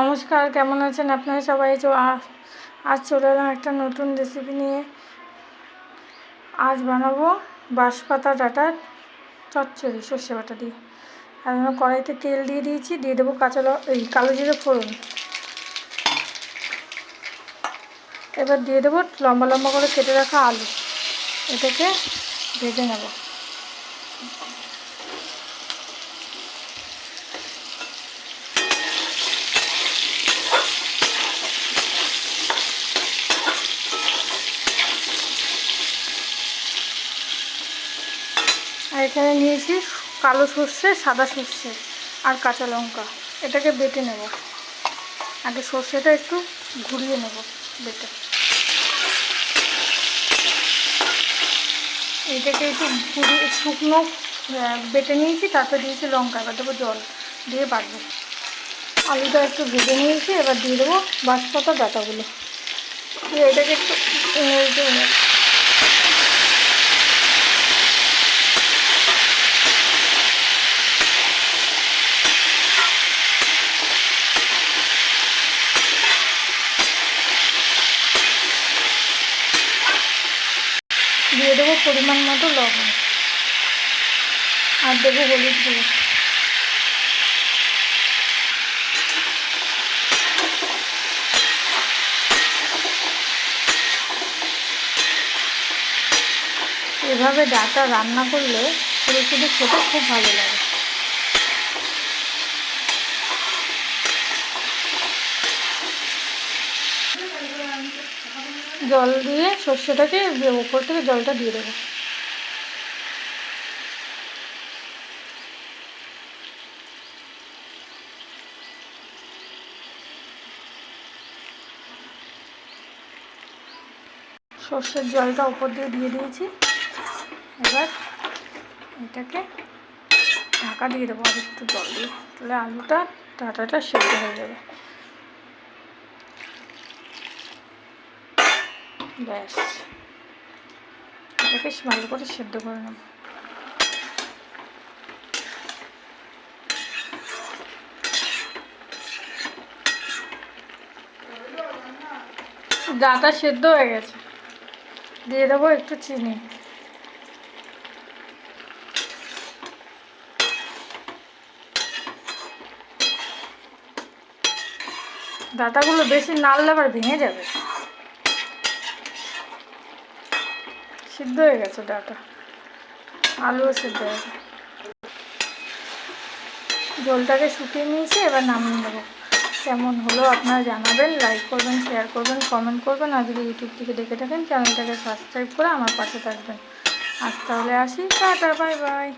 নমস্কার, কেমন আছেন আপনারা সবাই? আজ চলে এলাম একটা নতুন রেসিপি নিয়ে। আজ বানাবো বাঁশপাতা ডাটার চচ্চড়ি, সর্ষে বাটা দিয়ে। আর আমরা কড়াইতে তেল দিয়ে দিয়েছি, দিয়ে দেবো কাঁচা এই কালো জিরে ফোড়ন। এবার দিয়ে দেবো লম্বা লম্বা করে কেটে রাখা আলু। এটাকে ভেজে নেব। এখানে নিয়েছি কালো সর্ষে, সাদা সর্ষে আর কাঁচা লঙ্কা। এটাকে বেটে নেব। আগে সর্ষেটা একটু ঘুরিয়ে নেব বেটে। এটাকে একটু ঘুরিয়ে, শুকনো বেটে নিয়েছি, তারপর দিয়েছি লঙ্কা। এবার দেবো জল দিয়ে বাটবো। আলুটা একটু ভেজে নিয়েছি, এবার দিয়ে দেবো বাঁশপাতা ডাটাগুলো। এটাকে একটু দিয়ে দেবো পরিমাণ মতো লবণ। আর দেবো হলুদ গুঁড়ো। এভাবে ডাটা রান্না করলে শুধু খেতে খুব ভালো লাগে। জল দিয়ে সর্ষেটাকে উপর থেকে জলটা দিয়ে দেবো। সর্ষের জলটা ওপর দিয়ে দিয়ে দিয়েছি। এবার এটাকে ঢাকা দিয়ে দেবো, আর একটু জল দিয়ে। তাহলে আলুটা, ডাটাটা সেদ্ধ হয়ে যাবে। ব্যাস। এটাকে ভালো করে সেদ্ধ করে নেব ডাটা সেদ্ধ হয়ে গেছে। দিয়ে দেবো একটু চিনি। ডাটাগুলো বেশি নাড়লে আবার ভেঙে যাবে। সিদ্ধ হয়ে গেছে ডাটা। আলুও সিদ্ধ হয়ে গেছে। জলটাকে শুকিয়ে নিয়েছি, এবার নামিয়ে নেব। কেমন হলো আপনারা জানাবেন লাইক করবেন শেয়ার করবেন কমেন্ট করবেন, আর যদি ইউটিউব থেকে দেখে থাকেন চ্যানেলটাকে সাবস্ক্রাইব করে আমার পাশে থাকবেন। আজ তাহলে আসি, টাটা বাই বাই